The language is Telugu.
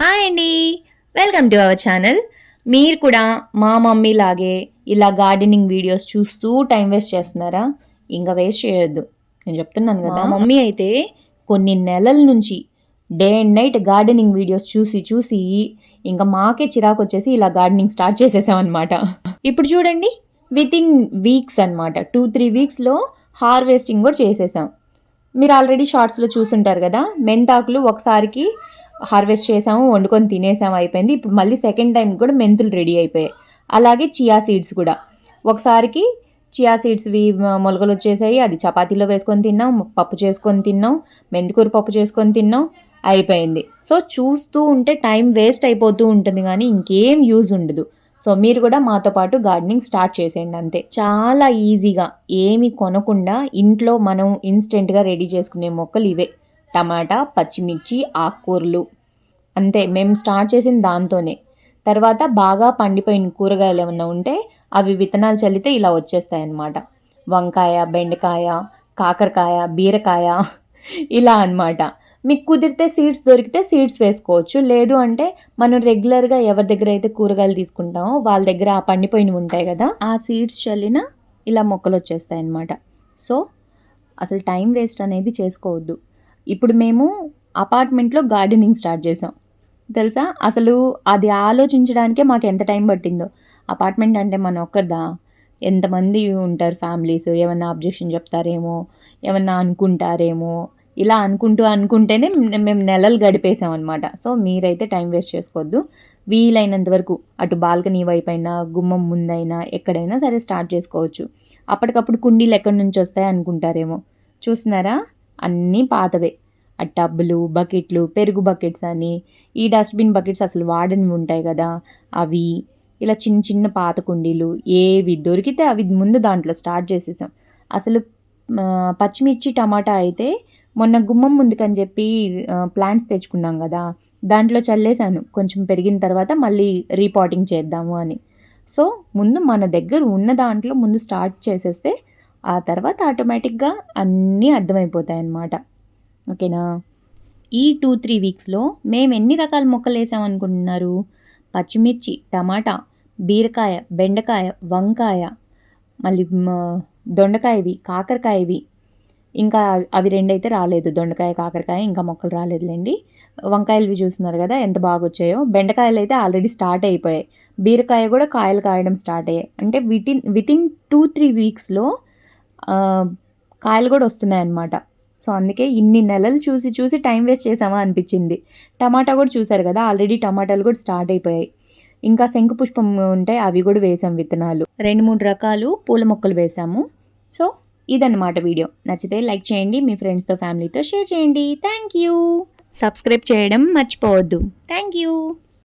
హాయ్ అండి వెల్కమ్ టు అవర్ ఛానల్ మీరు కూడా మా మమ్మీ లాగే ఇలా గార్డెనింగ్ వీడియోస్ చూస్తూ టైం వేస్ట్ చేస్తున్నారా? ఇంకా వేస్ట్ చేయొద్దు. నేను చెప్తున్నాను కదా మమ్మీ అయితే కొన్ని నెలల నుంచి day and night gardening videos చూసి చూసి ఇంకా మాకే చిరాకు వచ్చేసి ఇలా గార్డెనింగ్ స్టార్ట్ చేసేసామన్నమాట. ఇప్పుడు చూడండి విత్ ఇన్ వీక్స్ అనమాట టూ త్రీ వీక్స్లో హార్వెస్టింగ్ కూడా చేసేసాం. మీరు ఆల్రెడీ షార్ట్స్లో చూసుంటారు కదా మెంతాకులు ఒకసారికి హార్వెస్ట్ చేసాము వండుకొని తినేసాము అయిపోయింది. ఇప్పుడు మళ్ళీ సెకండ్ టైం కూడా మెంతులు రెడీ అయిపోయాయి. అలాగే చియా సీడ్స్ కూడా. ఒకసారికి చియా సీడ్స్వి మొలకలు వచ్చేసాయి. అది చపాతీలో వేసుకొని తిన్నాం పప్పు చేసుకొని తిన్నాం మెంతికూర పప్పు చేసుకొని తిన్నాం అయిపోయింది. సో చూస్తూ ఉంటే టైం వేస్ట్ అయిపోతూ ఉంటుంది కానీ ఇంకేం యూజ్ ఉండదు. సో మీరు కూడా మాతో పాటు గార్డెనింగ్ స్టార్ట్ చేసేయండి అంతే. చాలా ఈజీగా ఏమి కొనకుండా ఇంట్లో మనం ఇన్స్టెంట్గా రెడీ చేసుకునే మొక్కలు ఇవే. టమాటా పచ్చిమిర్చి ఆకుకూరలు. అంతే మేము స్టార్ట్ చేసిన దాంతోనే. తర్వాత బాగా పండిపోయిన కూరగాయలు ఏమైనా ఉంటే అవి విత్తనాలు చల్లితే ఇలా వచ్చేస్తాయి అన్నమాట వంకాయ బెండకాయ కాకరకాయ బీరకాయ ఇలా అనమాట మీకు కుదిరితే సీడ్స్ దొరికితే సీడ్స్ వేసుకోవచ్చు. లేదు అంటే మనం రెగ్యులర్గా ఎవరి దగ్గర అయితే కూరగాయలు తీసుకుంటామో వాళ్ళ దగ్గర ఆ పండిపోయినవి ఉంటాయి కదా ఆ సీడ్స్ చల్లిన ఇలా మొక్కలు వచ్చేస్తాయి అన్నమాట సో అసలు టైం వేస్ట్ అనేది చేసుకోవద్దు. ఇప్పుడు మేము అపార్ట్మెంట్లో గార్డెనింగ్ స్టార్ట్ చేసాం. తెలుసా? అసలు అది ఆలోచించడానికే మాకు ఎంత టైం పట్టిందో. అపార్ట్మెంట్ అంటే మన ఒక్కరిదా? ఎంతమంది ఉంటారు? ఫ్యామిలీస్ ఏమన్నా అబ్జెక్షన్ చెప్తారేమో? ఏమన్నా అనుకుంటారేమో? ఇలా అనుకుంటూ అనుకుంటేనే మేము నెలలు గడిపేసాం అనమాట సో మీరైతే టైం వేస్ట్ చేసుకోవద్దు. వీలైనంత వరకు అటు బాల్కనీ వైపు అయినా గుమ్మం ముందైనా ఎక్కడైనా సరే స్టార్ట్ చేసుకోవచ్చు. అప్పటికప్పుడు కుండీలు ఎక్కడి నుంచి వస్తాయి అనుకుంటారేమో. చూస్తున్నారా? అన్నీ పాతవే. ఆ టబ్బులు బకెట్లు పెరుగు బకెట్స్ అని ఈ డస్ట్బిన్ బకెట్స్ అసలు వాడనివి ఉంటాయి కదా అవి ఇలా చిన్న చిన్న పాత కుండీలు ఏవి దొరికితే అవి ముందు దాంట్లో స్టార్ట్ చేసేసాం. అసలు పచ్చిమిర్చి టమాటా అయితే మొన్న గుమ్మం ముందుకని చెప్పి ప్లాంట్స్ తెచ్చుకున్నాం కదా దాంట్లో చల్లేసాను కొంచెం పెరిగిన తర్వాత మళ్ళీ రీపాటింగ్ చేద్దాము అని. సో ముందు మన దగ్గర ఉన్న దాంట్లో ముందు స్టార్ట్ చేసేస్తే ఆ తర్వాత ఆటోమేటిక్గా అన్నీ అర్థమైపోతాయి అన్నమాట ఓకేనా? ఈ టూ త్రీ వీక్స్లో మేము ఎన్ని రకాల మొక్కలు వేసామనుకుంటున్నారు పచ్చిమిర్చి టమాటా బీరకాయ బెండకాయ వంకాయ మళ్ళీ దొండకాయవి కాకరకాయవి. ఇంకా అవి రెండైతే రాలేదు. దొండకాయ కాకరకాయ ఇంకా మొక్కలు రాలేదులేండి. వంకాయలు చూస్తున్నారు కదా ఎంత బాగా వచ్చాయో బెండకాయలు అయితే ఆల్రెడీ స్టార్ట్ అయిపోయాయి. బీరకాయ కూడా కాయలు కాయడం స్టార్ట్ అయ్యాయి. అంటే వితిన్ వితిన్ టూ త్రీ వీక్స్లో కాయలు కూడా వస్తున్నాయి అన్నమాట సో అందుకే ఇన్ని నెలలు చూసి చూసి టైం వేస్ట్ చేసామా అనిపించింది. టమాటా కూడా చూశారు కదా ఆల్రెడీ టమాటాలు కూడా స్టార్ట్ అయిపోయాయి. ఇంకా శంకు పుష్పం ఉంటాయి అవి కూడా వేసాం విత్తనాలు. రెండు మూడు రకాలు పూల మొక్కలు వేసాము. సో ఇదన్నమాట వీడియో. నచ్చితే లైక్ చేయండి మీ ఫ్రెండ్స్తో ఫ్యామిలీతో షేర్ చేయండి. థ్యాంక్ యూ సబ్స్క్రైబ్ చేయడం మర్చిపోవద్దు. Thank you